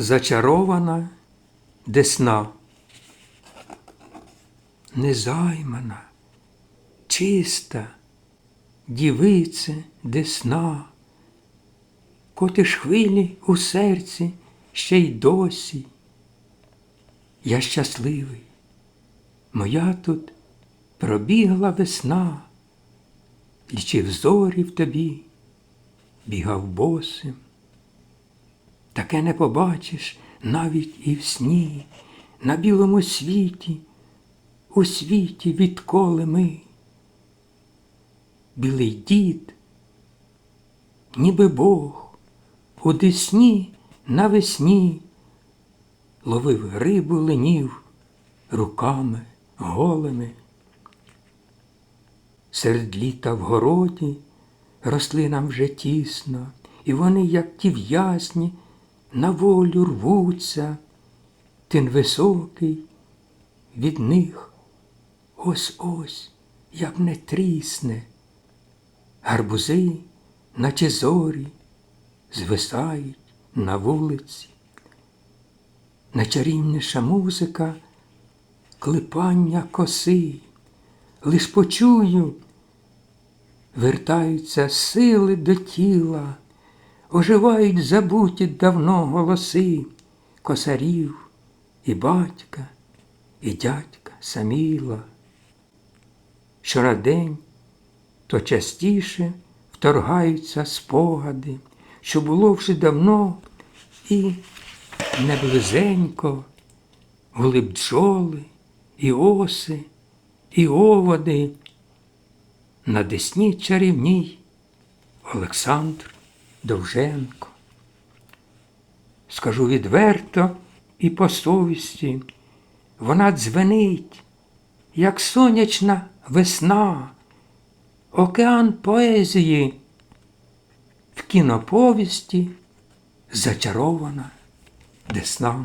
зачарована десна, незаймана, чиста, дівице десна, котиш хвилі у серці ще й досі. Я щасливий, моя тут пробігла весна, лічив зорі в тобі, бігав босим. Таке не побачиш навіть і в сні, на білому світі, у світі, відколи ми. Білий дід, ніби Бог, у десні навесні ловив рибу ленів руками голими. Серед літа в городі росли нам вже тісно, і вони, як ті в'язні, на волю рвуться, тин високий від них ось ось як не трісне. Гарбузи, наче зорі, звисають на вулиці. Найчарівніша музика, клепання коси, лиш почую, вертаються сили до тіла, оживають забуті давно голоси косарів і батька, і дядька Саміла. Що на то частіше вторгаються спогади, що було вже давно і не близенько, були бджоли, і оси, і оводи. На десні чарівній Олександр Довженко. Скажу відверто і по совісті, вона дзвенить, як сонячна весна, океан поезії, в кіноповісті зачарована десна.